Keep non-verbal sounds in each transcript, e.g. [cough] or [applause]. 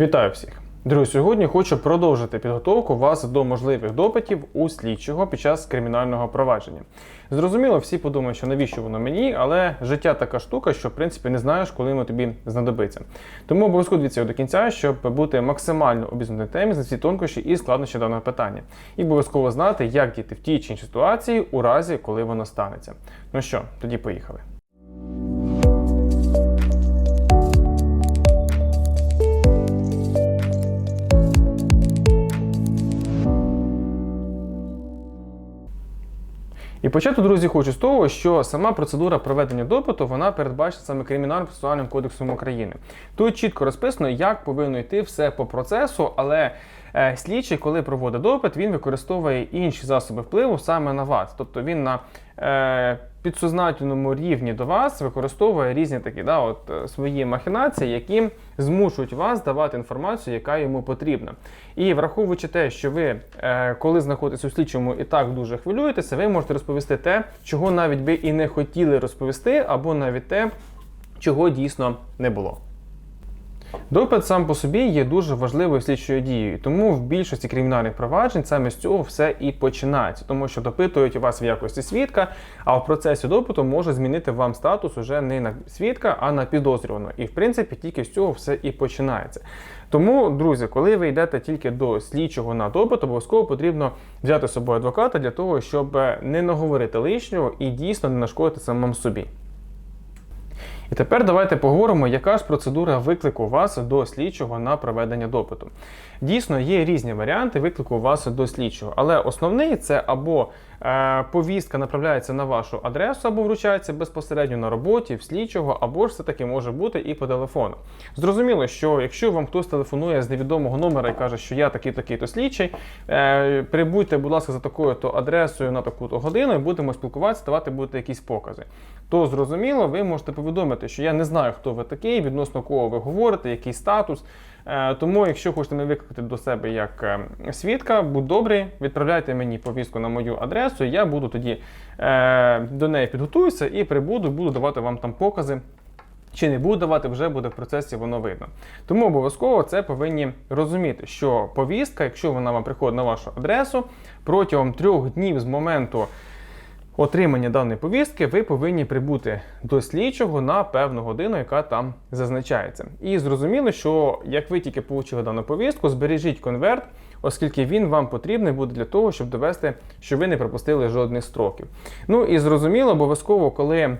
Вітаю всіх! Друзі, сьогодні хочу продовжити підготовку вас до можливих допитів у слідчого під час кримінального провадження. Зрозуміло, всі подумають, що навіщо воно мені, але життя така штука, що в принципі не знаєш, коли воно тобі знадобиться. Тому обов'язково дивіться до кінця, щоб бути максимально обізнаним темі за всі тонкощі і складнощі даного питання. І обов'язково знати, як діяти в тій чи іншій ситуації у разі, коли воно станеться. Ну що, тоді поїхали. І почати, друзі, хочу з того, що сама процедура проведення допиту вона передбачена саме кримінальним процесуальним кодексом України. Тут чітко розписано, як повинно йти все по процесу, але слідчий, коли проводить допит, він використовує інші засоби впливу саме на вас. Тобто він на е, підсознательному рівні до вас використовує різні такі да, от, е, свої махінації, які змушують вас давати інформацію, яка йому потрібна. І враховуючи те, що ви, е, коли знаходитесь у слідчому і так дуже хвилюєтеся, ви можете розповісти те, чого навіть би і не хотіли розповісти, або навіть те, чого дійсно не було. Допит сам по собі є дуже важливою слідчою дією, тому в більшості кримінальних проваджень саме з цього все і починається, тому що допитують вас в якості свідка, а в процесі допиту може змінити вам статус уже не на свідка, а на підозрюваного. І в принципі тільки з цього все і починається. Тому, друзі, коли ви йдете тільки до слідчого на допит, обов'язково потрібно взяти з собою адвоката для того, щоб не наговорити лишнього і дійсно не нашкодити самому собі. І тепер давайте поговоримо, яка ж процедура виклику вас до слідчого на проведення допиту. Дійсно, є різні варіанти виклику вас до слідчого, але основний це або повістка направляється на вашу адресу, або вручається безпосередньо на роботі в слідчого, або ж все таки може бути і по телефону. Зрозуміло, що якщо вам хтось телефонує з невідомого номера і каже, що я такий такий то слідчий, е, прибудьте, будь ласка, за такою то адресою на таку то годину і будемо спілкуватися, давати будете якісь покази. То зрозуміло, ви можете повідомити, що я не знаю, хто ви такий, відносно кого ви говорите, який статус. Е, Тому, якщо хочете мене викликати до себе як е, свідка, будь добрий, відправляйте мені повістку на мою адресу, я буду тоді е, до неї підготуюся і прибуду, буду давати вам там покази. Чи не буду давати, вже буде в процесі, воно видно. Тому обов'язково це повинні розуміти, що повістка, якщо вона вам приходить на вашу адресу, протягом трьох днів з моменту отримання даної повістки, ви повинні прибути до слідчого на певну годину, яка там зазначається. І зрозуміло, що як ви тільки отримали дану повістку, збережіть конверт, оскільки він вам потрібний буде для того, щоб довести, що ви не пропустили жодних строків. Ну і зрозуміло, обов'язково, коли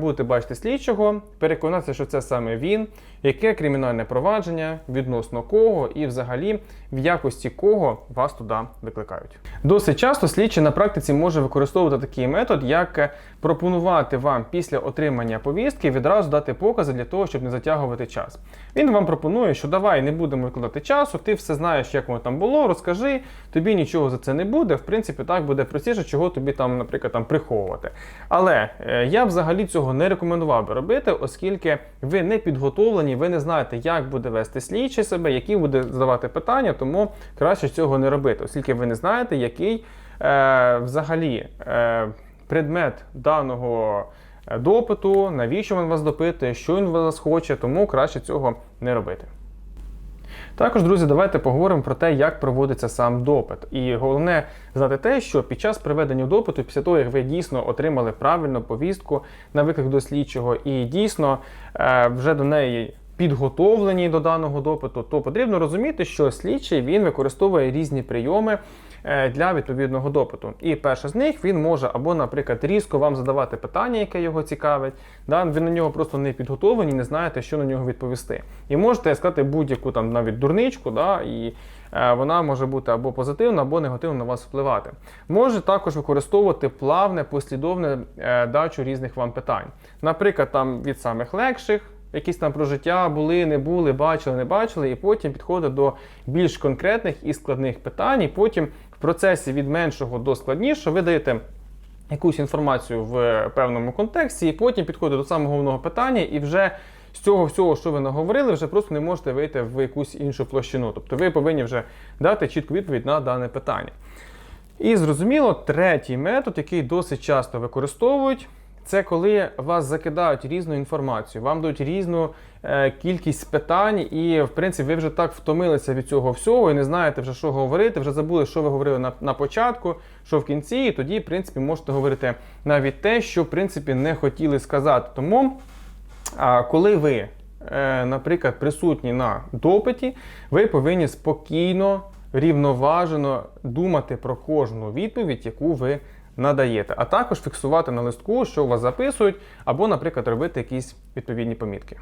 будете бачити слідчого, переконатися, що це саме він, яке кримінальне провадження, відносно кого і взагалі в якості кого вас туди викликають. Досить часто слідчий на практиці може використовувати такий метод, як пропонувати вам після отримання повістки відразу дати покази для того, щоб не затягувати час. Він вам пропонує, що давай не будемо викладати часу, ти все знаєш, як воно там було, розкажи, тобі нічого за це не буде. В принципі, так буде простіше, чого тобі там, наприклад, там приховувати. Але е, я взагалі цього не рекомендував би робити, оскільки ви не підготовлені, ви не знаєте, як буде вести слідчий себе, які буде задавати питання, тому краще цього не робити, оскільки ви не знаєте, який е, взагалі е, предмет даного е, допиту, навіщо він вас допитує, що він вас хоче, тому краще цього не робити. Також, друзі, давайте поговоримо про те, як проводиться сам допит. І головне знати те, що під час проведення допиту, після того, як ви дійсно отримали правильну повістку на виклик до слідчого, і дійсно е, вже до неї підготовлені до даного допиту, то потрібно розуміти, що слідчий він використовує різні прийоми для відповідного допиту. І перше з них він може або, наприклад, різко вам задавати питання, яке його цікавить. Да? Ви на нього просто не підготовлені, не знаєте, що на нього відповісти. І можете сказати будь-яку там навіть дурничку, да? і е, вона може бути або позитивна, або негативно на вас впливати. Може також використовувати плавне, послідовне е, дачу різних вам питань. Наприклад, там від самих легших. Якісь там про життя були, не були, бачили, не бачили, і потім підходить до більш конкретних і складних питань. І потім процесі від меншого до складнішого ви даєте якусь інформацію в певному контексті, і потім підходить до самого головного питання, і вже з цього всього, що ви наговорили, вже просто не можете вийти в якусь іншу площину. Тобто ви повинні вже дати чітку відповідь на дане питання. І зрозуміло, третій метод, який досить часто використовують. Це коли вас закидають різну інформацію, вам дають різну кількість питань, і в принципі ви вже так втомилися від цього всього і не знаєте вже, що говорити, вже забули, що ви говорили на, на початку, що в кінці, і тоді, в принципі, можете говорити навіть те, що в принципі не хотіли сказати. Тому, коли ви, е, наприклад, присутні на допиті, ви повинні спокійно, рівноважено думати про кожну відповідь, яку ви надаєте, а також фіксувати на листку, що у вас записують, або, наприклад, робити якісь відповідні помітки.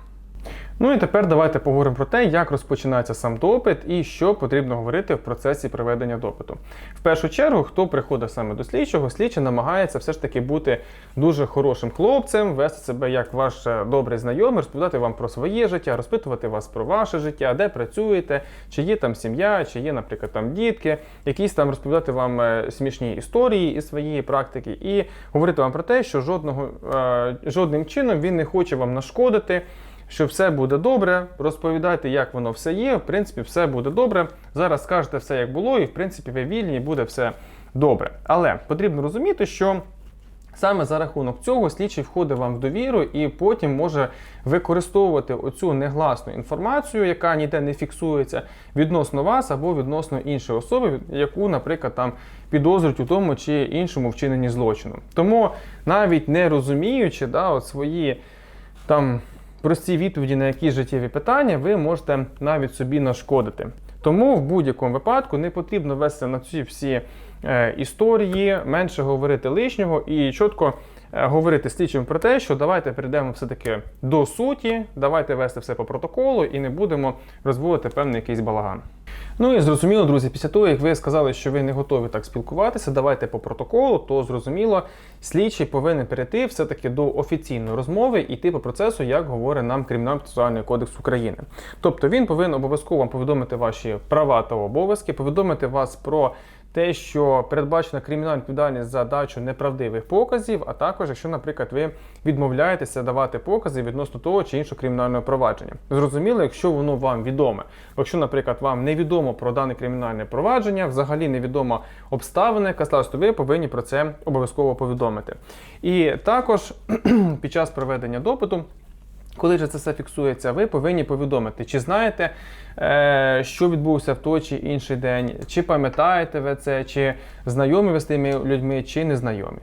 Ну і тепер давайте поговоримо про те, як розпочинається сам допит і що потрібно говорити в процесі проведення допиту. В першу чергу, хто приходить саме до слідчого, слідчий намагається все ж таки бути дуже хорошим хлопцем, вести себе як ваш е, добрий знайомий, розповідати вам про своє життя, розпитувати вас про ваше життя, де працюєте, чи є там сім'я, чи є, наприклад, там дітки, якісь там розповідати вам е, смішні історії із своєї практики, і говорити вам про те, що жодного е, жодним чином він не хоче вам нашкодити що все буде добре, розповідайте, як воно все є. В принципі, все буде добре. Зараз скажете все, як було, і в принципі ви вільні, буде все добре. Але потрібно розуміти, що. Саме за рахунок цього слідчий входить вам в довіру і потім може використовувати оцю негласну інформацію, яка ніде не фіксується відносно вас або відносно іншої особи, яку, наприклад, там підозрюють у тому чи іншому вчиненні злочину. Тому навіть не розуміючи да, от свої там прості відповіді на якісь життєві питання, ви можете навіть собі нашкодити. Тому в будь-якому випадку не потрібно вести на ці всі е, історії, менше говорити лишнього і чітко говорити слідчим про те, що давайте перейдемо все-таки до суті, давайте вести все по протоколу і не будемо розводити певний якийсь балаган. Ну і зрозуміло, друзі, після того, як ви сказали, що ви не готові так спілкуватися, давайте по протоколу, то зрозуміло, слідчий повинен перейти все-таки до офіційної розмови і йти по процесу, як говорить нам Кримінальний процесуальний кодекс України. Тобто він повинен обов'язково повідомити ваші права та обов'язки, повідомити вас про те, що передбачена кримінальна відповідальність за дачу неправдивих показів, а також, якщо, наприклад, ви відмовляєтеся давати покази відносно того чи іншого кримінального провадження. Зрозуміло, якщо воно вам відоме. Якщо, наприклад, вам невідомо про дане кримінальне провадження, взагалі невідома обставина, яка сталася, то ви повинні про це обов'язково повідомити. І також [clears throat] під час проведення допиту. Коли ж це все фіксується, ви повинні повідомити, чи знаєте, е, що відбувся в той чи інший день, чи пам'ятаєте ви це, чи знайомі ви з тими людьми, чи не знайомі.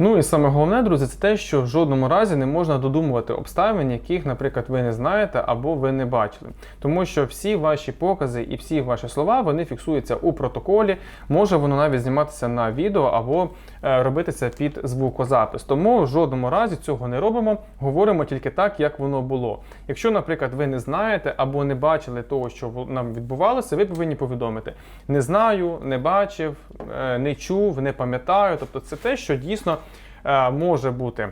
Ну і саме головне, друзі, це те, що в жодному разі не можна додумувати обставин, яких, наприклад, ви не знаєте або ви не бачили. Тому що всі ваші покази і всі ваші слова вони фіксуються у протоколі. Може воно навіть зніматися на відео або е, робитися під звукозапис. Тому в жодному разі цього не робимо. Говоримо тільки так, як воно було. Якщо, наприклад, ви не знаєте або не бачили того, що нам відбувалося, ви повинні повідомити: не знаю, не бачив, е, не чув, не пам'ятаю. Тобто, це те, що дійсно. Е, може бути.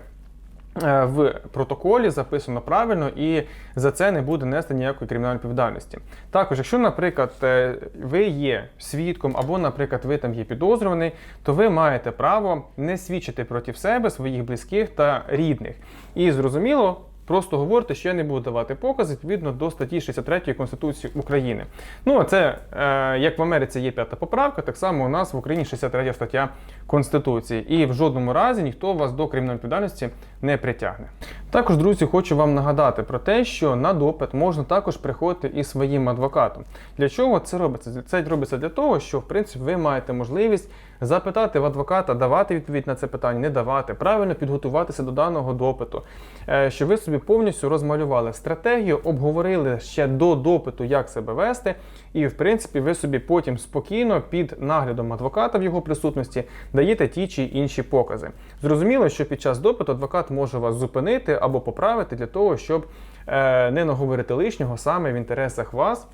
Е, в протоколі записано правильно і за це не буде нести ніякої кримінальної відповідальності. Також, якщо, наприклад, е, ви є свідком або, наприклад, ви там є підозрюваний, то ви маєте право не свідчити проти себе, своїх близьких та рідних. І зрозуміло, Просто говорите, що я не буду давати покази відповідно до статті 63 Конституції України. Ну, це е, як в Америці є п'ята поправка, так само у нас в Україні 63 стаття Конституції. І в жодному разі ніхто вас до кримінальної відповідальності не притягне. Також, друзі, хочу вам нагадати про те, що на допит можна також приходити із своїм адвокатом. Для чого це робиться? Це робиться для того, що в принципі ви маєте можливість запитати в адвоката, давати відповідь на це питання, не давати, правильно підготуватися до даного допиту, е, щоб ви собі повністю розмалювали стратегію, обговорили ще до допиту, як себе вести, і в принципі ви собі потім спокійно під наглядом адвоката в його присутності даєте ті чи інші покази. Зрозуміло, що під час допиту адвокат може вас зупинити або поправити для того, щоб е, не наговорити лишнього саме в інтересах вас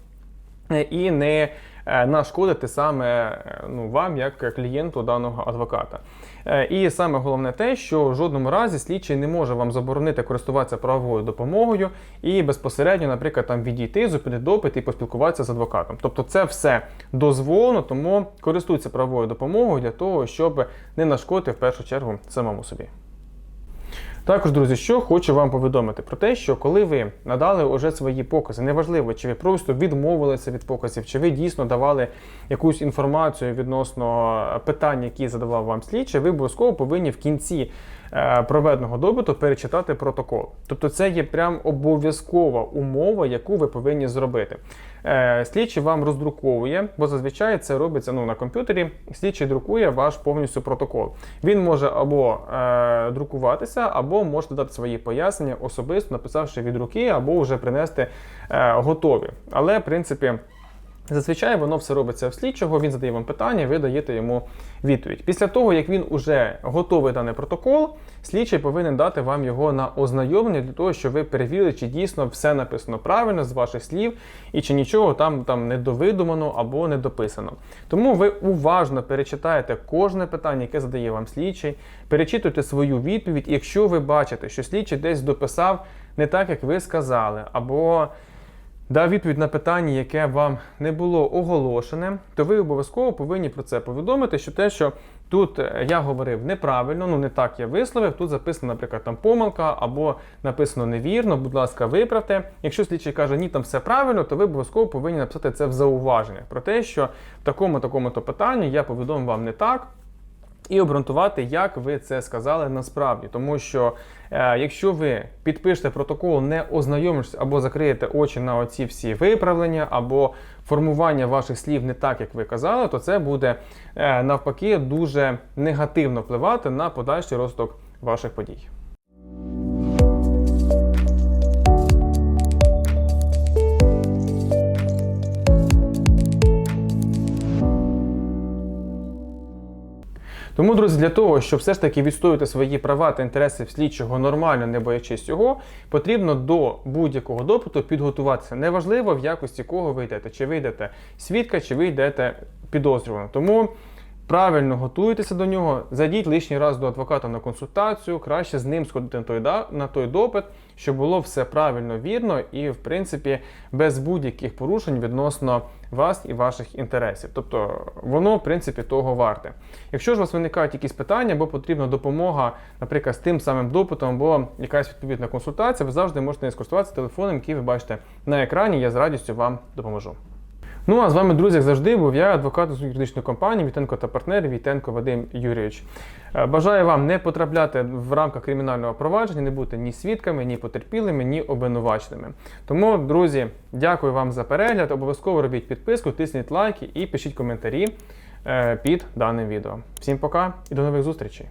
е, і не нашкодити саме е, ну, вам, як клієнту даного адвоката. Е, і саме головне те, що в жодному разі слідчий не може вам заборонити користуватися правовою допомогою і безпосередньо, наприклад, там відійти, зупинити допит і поспілкуватися з адвокатом. Тобто це все дозволено, тому користуйтеся правовою допомогою для того, щоб не нашкодити в першу чергу самому собі. Також, друзі, що хочу вам повідомити про те, що коли ви надали уже свої покази, неважливо, чи ви просто відмовилися від показів, чи ви дійсно давали якусь інформацію відносно питань, які задавав вам слідчий, ви обов'язково повинні в кінці е, проведеного допиту перечитати протокол. Тобто це є прям обов'язкова умова, яку ви повинні зробити. Е, Слідчий вам роздруковує, бо зазвичай це робиться ну, на комп'ютері. Слідчий друкує ваш повністю протокол. Він може або е, друкуватися, або можете дати свої пояснення особисто, написавши від руки, або вже принести е, готові. Але, в принципі. Зазвичай воно все робиться в слідчого, він задає вам питання, ви даєте йому відповідь. Після того, як він уже готовий даний протокол, слідчий повинен дати вам його на ознайомлення для того, щоб ви перевірили, чи дійсно все написано правильно з ваших слів, і чи нічого там, там не довидумано або не дописано. Тому ви уважно перечитаєте кожне питання, яке задає вам слідчий, перечитуйте свою відповідь. І якщо ви бачите, що слідчий десь дописав не так, як ви сказали, або дав відповідь на питання, яке вам не було оголошене, то ви обов'язково повинні про це повідомити, що те, що тут е, я говорив неправильно, ну не так я висловив, тут записано, наприклад, там помилка або написано невірно, будь ласка, виправте. Якщо слідчий каже, ні, там все правильно, то ви обов'язково повинні написати це в зауваженнях про те, що в такому такому то питанні я повідомив вам не так. І обґрунтувати, як ви це сказали насправді, тому що е, якщо ви підпишете протокол, не ознайомишся або закриєте очі на оці всі виправлення, або формування ваших слів не так, як ви казали, то це буде е, навпаки дуже негативно впливати на подальший розвиток ваших подій. Друзі, для того, щоб все ж таки відстоювати свої права та інтереси в слідчого нормально, не боячись цього, потрібно до будь-якого допиту підготуватися. Неважливо, в якості кого ви йдете, чи ви йдете свідка, чи ви йдете підозрюваного. Тому правильно готуйтеся до нього, зайдіть лишній раз до адвоката на консультацію, краще з ним сходити на той, на той допит, щоб було все правильно, вірно і, в принципі, без будь-яких порушень відносно вас і ваших інтересів. Тобто воно, в принципі, того варте. Якщо ж у вас виникають якісь питання, або потрібна допомога, наприклад, з тим самим допитом, або якась відповідна консультація, ви завжди можете скористуватися телефоном, який ви бачите на екрані. Я з радістю вам допоможу. Ну а з вами, друзі, як завжди, був я, адвокат з юридичної компанії Вітенко та партнери Вітенко Вадим Юрійович. Е, Бажаю вам не потрапляти в рамках кримінального провадження, не бути ні свідками, ні потерпілими, ні обвинуваченими. Тому, друзі, дякую вам за перегляд. Обов'язково робіть підписку, тисніть лайки і пишіть коментарі е, під даним відео. Всім пока і до нових зустрічей!